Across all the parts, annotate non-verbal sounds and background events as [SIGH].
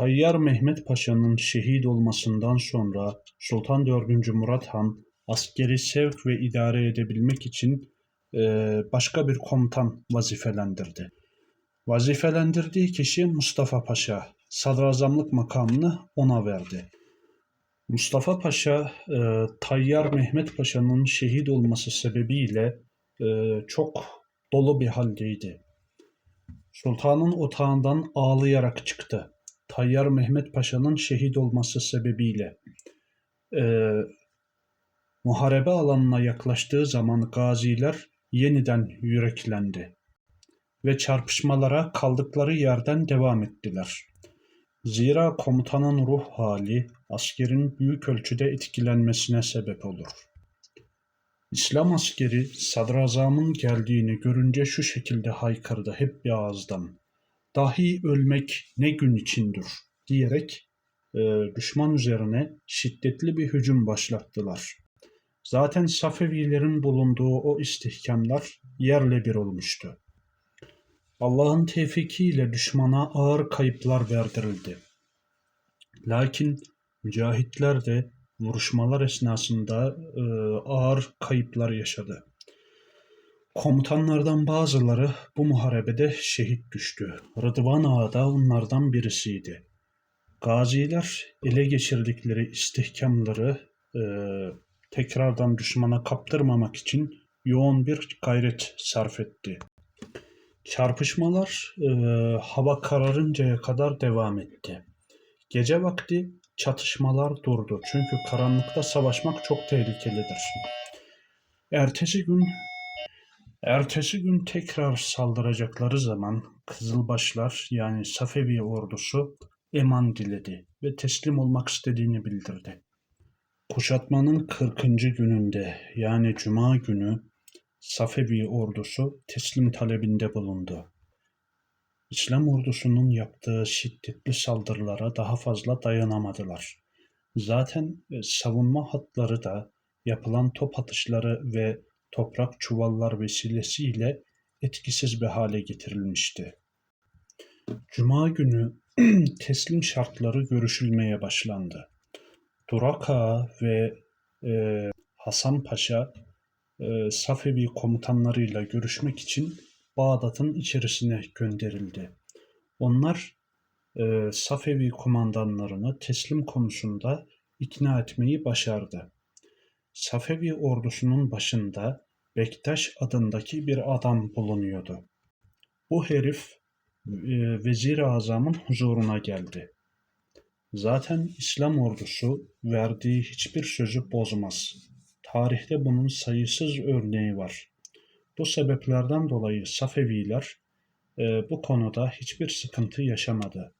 Tayyar Mehmet Paşa'nın şehit olmasından sonra Sultan 4. Murat Han askeri sevk ve idare edebilmek için eee, başka bir komutan vazifelendirdi. Vazifelendirdiği kişi Mustafa Paşa, sadrazamlık makamını ona verdi. Mustafa Paşa, eee, Tayyar Mehmet Paşa'nın şehit olması sebebiyle eee, çok dolu bir haldeydi. Sultanın otağından ağlayarak çıktı. Tayyar Mehmet Paşa'nın şehit olması sebebiyle. Eee, muharebe alanına yaklaştığı zaman gaziler yeniden yüreklendi ve çarpışmalara kaldıkları yerden devam ettiler. Zira komutanın ruh hali askerin büyük ölçüde etkilenmesine sebep olur. İslam askeri sadrazamın geldiğini görünce şu şekilde haykırdı hep bir ağızdan. Dahi ölmek ne gün içindir diyerek e, düşman üzerine şiddetli bir hücum başlattılar. Zaten Safevilerin bulunduğu o istihkamlar yerle bir olmuştu. Allah'ın tevfikiyle düşmana ağır kayıplar verdirildi. Lakin mücahitler de vuruşmalar esnasında e, ağır kayıplar yaşadı. Komutanlardan bazıları bu muharebede şehit düştü. Rıdvan Ağa da onlardan birisiydi. Gaziler ele geçirdikleri istihkamları e, tekrardan düşmana kaptırmamak için yoğun bir gayret sarf etti. Çarpışmalar e, hava kararıncaya kadar devam etti. Gece vakti çatışmalar durdu. Çünkü karanlıkta savaşmak çok tehlikelidir. Ertesi gün ertesi gün tekrar saldıracakları zaman Kızılbaşlar yani Safevi ordusu eman diledi ve teslim olmak istediğini bildirdi. Kuşatmanın 40. gününde yani cuma günü Safevi ordusu teslim talebinde bulundu. İslam ordusunun yaptığı şiddetli saldırılara daha fazla dayanamadılar. Zaten e, savunma hatları da yapılan top atışları ve toprak çuvallar vesilesiyle etkisiz bir hale getirilmişti. Cuma günü [CLEARS THROAT] teslim şartları görüşülmeye başlandı. Durak Ağa ve e, Hasan Paşa e, Safevi komutanlarıyla görüşmek için Bağdat'ın içerisine gönderildi. Onlar e, Safevi komandanlarını teslim konusunda ikna etmeyi başardı. Safevi ordusunun başında Bektaş adındaki bir adam bulunuyordu. Bu herif e, Vezir-i Azam'ın huzuruna geldi. Zaten İslam ordusu verdiği hiçbir sözü bozmaz. Tarihte bunun sayısız örneği var. Bu sebeplerden dolayı Safeviler e, bu konuda hiçbir sıkıntı yaşamadı.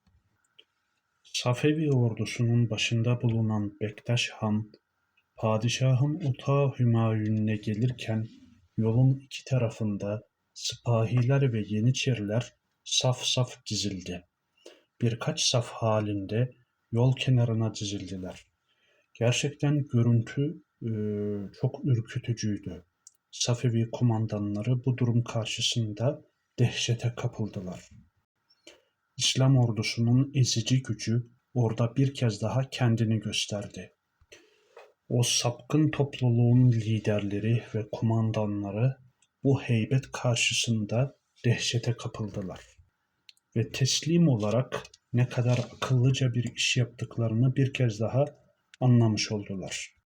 Safevi ordusunun başında bulunan Bektaş Han, padişahın utağı Hümayun'ne gelirken yolun iki tarafında sipahiler ve yeniçeriler saf saf dizildi. Birkaç saf halinde yol kenarına dizildiler. Gerçekten görüntü e, çok ürkütücüydü. Safevi kumandanları bu durum karşısında dehşete kapıldılar. İslam ordusunun ezici gücü orada bir kez daha kendini gösterdi. O sapkın topluluğun liderleri ve kumandanları bu heybet karşısında dehşete kapıldılar ve teslim olarak ne kadar akıllıca bir iş yaptıklarını bir kez daha anlamış oldular.